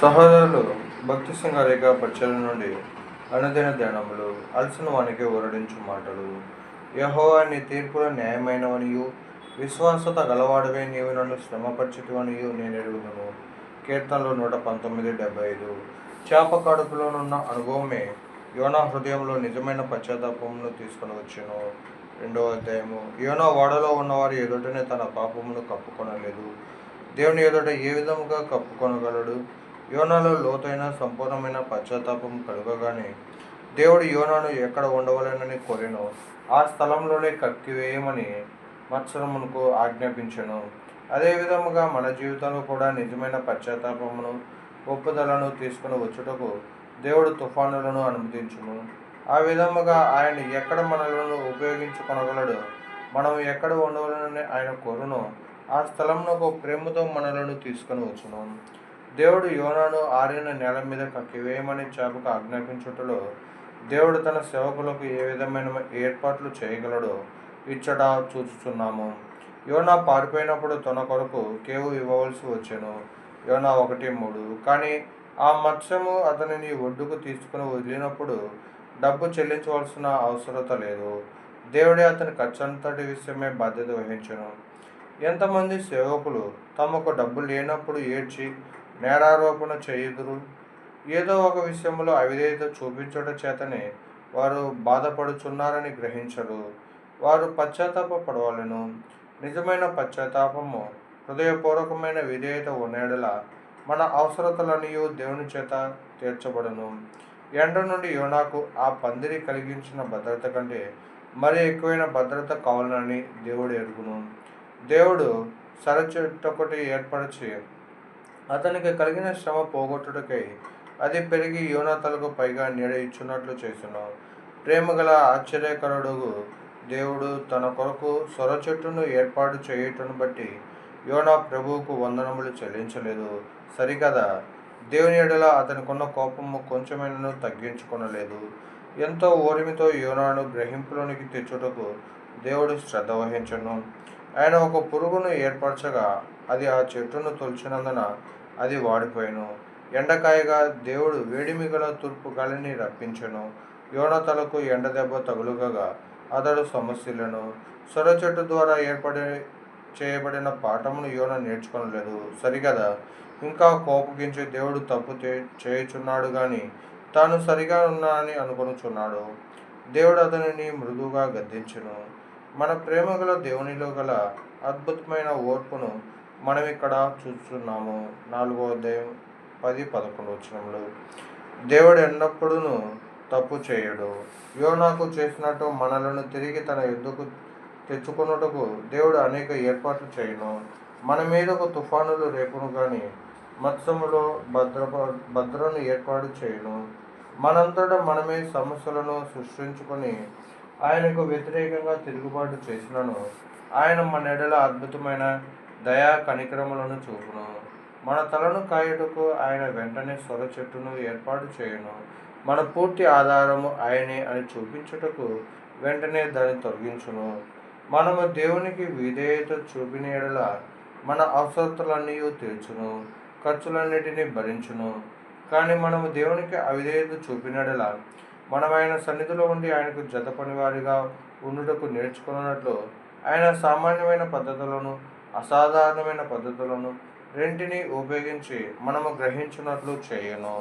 సహోదరులు భక్తి సింగారేఖ పచ్చల నుండి అనుదిన ధ్యానములు అలసిన వానికి ఊరడించు మాటలు. యహోవా నీ న్యాయమైనవనియు విశ్వాసత గలవాడవే నీవు నన్ను శ్రమపరచుటివనియు నేను ఎరుగుదును. కీర్తనలు నూట పంతొమ్మిది డెబ్బై ఐదు. చేప కడుపులోనున్న అనుభవమే యోనా హృదయంలో నిజమైన పశ్చాత్తాపమును తీసుకొని వచ్చాను. రెండవ అధ్యాయము. యోనా వాడలో ఉన్నవారు ఎదుటనే తన పాపమును కప్పుకొనలేదు. దేవుని ఎదుట ఏ విధముగా కప్పుకొనగలడు? యోనాలో లోతైన సంపూర్ణమైన పశ్చాత్తాపం కలుగగానే దేవుడు యోనాను ఎక్కడ ఉండవలనని కోరినో ఆ స్థలంలోనే కక్కివేయమని మత్సరమునకు ఆజ్ఞాపించను. అదే విధముగా మన జీవితంలో కూడా నిజమైన పశ్చాత్తాపమును ఒప్పుదలను తీసుకుని వచ్చుటకు దేవుడు తుఫానులను అనుమతించును. ఆ విధముగా ఆయన ఎక్కడ మనలను ఉపయోగించుకొనగలడు మనం ఎక్కడ ఉండవలనని ఆయన కోరును ఆ స్థలంలో ప్రేమతో మనలను తీసుకొని వచ్చును. దేవుడు యోనాను ఆరిన నేల మీద కక్కివేయమని చేపకు ఆజ్ఞాపించుటలో దేవుడు తన సేవకులకు ఏ విధమైన ఏర్పాట్లు చేయగలడో ఇచ్చట చూచుచున్నాము. యోనా పారిపోయినప్పుడు తన కొరకు కేవు ఇవ్వవలసి వచ్చాను. యోనా ఒకటి మూడు. కానీ ఆ మత్స్యము అతనిని ఒడ్డుకు తీసుకుని వదిలినప్పుడు డబ్బు చెల్లించవలసిన అవసరత లేదు. దేవుడే అతని ఖర్చంతటి విషయమే బాధ్యత వహించను. ఎంతమంది సేవకులు తమకు డబ్బు లేనప్పుడు ఏడ్చి నేరారోపణ చేయుదురు. ఏదో ఒక విషయంలో అవిధేయత చూపించడం చేతనే వారు బాధపడుచున్నారని గ్రహించరు. వారు పశ్చాత్తాప పడవలను. నిజమైన పశ్చాత్తాపము హృదయపూర్వకమైన విధేయత ఉన్నేడల మన అవసరతలనియు దేవుని చేత తీర్చబడును. ఎండ నుండి యోనాకు ఆ పందిరి కలిగించిన భద్రత కంటే మరి ఎక్కువైన భద్రత కావాలని దేవుడు ఎరుగును. దేవుడు సరచెట్టొకటి ఏర్పరిచి అతనికి కలిగిన శ్రమ పోగొట్టుటకై అది పెరిగి యోనాతలకు పైగా నీడ ఇచ్చున్నట్లు చేసిన. ప్రేమగల ఆశ్చర్యకరుడు దేవుడు తన కొరకు సొర చెట్టును ఏర్పాటు చేయుటను బట్టి యోనా ప్రభువుకు వందనములు చెల్లించలేదు. సరికదా దేవుని ఎడల అతనికున్న కోపము కొంచెమైనను తగ్గించుకొనలేదు. ఎంతో ఓరిమితో యోనాను గ్రహింపులోనికి తెచ్చుటకు దేవుడు శ్రద్ధ వహించను. ఆయన ఒక పురుగును ఏర్పరచగా అది ఆ చెట్టును తొలిచినందున అది వాడిపోయాను. ఎండకాయగా దేవుడు వేడిమి గల తూర్పు గాలిని రప్పించెను. యోన తలకు ఎండ దెబ్బ తగులుగగా అతడు సమస్యలను సొర చెట్టు ద్వారా ఏర్పడి చేయబడిన పాఠమును యోన నేర్చుకోలేదు సరిగదా? ఇంకా కోపగించే దేవుడు తప్పు చేయుచున్నాడు కానీ తాను సరిగా ఉన్నానని అనుకునుచున్నాడు. దేవుడు అతనిని మృదువుగా గద్దించును. మన ప్రేమ గల దేవునిలో గల అద్భుతమైన ఓర్పును మనం ఇక్కడ చూస్తున్నాము. నాలుగో అధ్యాయం పది పదకొండు వచనములు. దేవుడు ఎన్నప్పుడూ తప్పు చేయడు. యోనాకు చేసినట్టు మనలను తిరిగి తన యుద్ధకు తెచ్చుకొనుటకు దేవుడు అనేక ఏర్పాట్లు చేయను. మన మీద ఒక తుఫానులు రేపును కానీ మత్స్యములో భద్ర భద్రను ఏర్పాటు చేయను. మనంతటా మనమే సమస్యలను సృష్టించుకొని ఆయనకు వ్యతిరేకంగా తిరుగుబాటు చేసినను. ఆయన మన ఎడల అద్భుతమైన దయా కనికరములను చూపును. మన తలను కాయుటకు ఆయన వెంటనే సొర చెట్టును ఏర్పాటు చేయను. మన పూర్తి ఆధారము ఆయనే అని చూపించుటకు వెంటనే దాన్ని తొలగించును. మనము దేవునికి విధేయత చూపిన ఎడల మన అవసరతలన్నీ తీర్చును. ఖర్చులన్నిటినీ భరించును. కానీ మనము దేవునికి అవిధేయత చూపినడలా మనం ఆయన సన్నిధిలో ఉండి ఆయనకు జత పనివారిగా ఉండుటకు నేర్చుకున్నట్లు ఆయన సామాన్యమైన పద్ధతులను అసాధారణమైన పద్ధతులను రెంటిని ఉపయోగించి మనము గ్రహించినట్లు చేయను.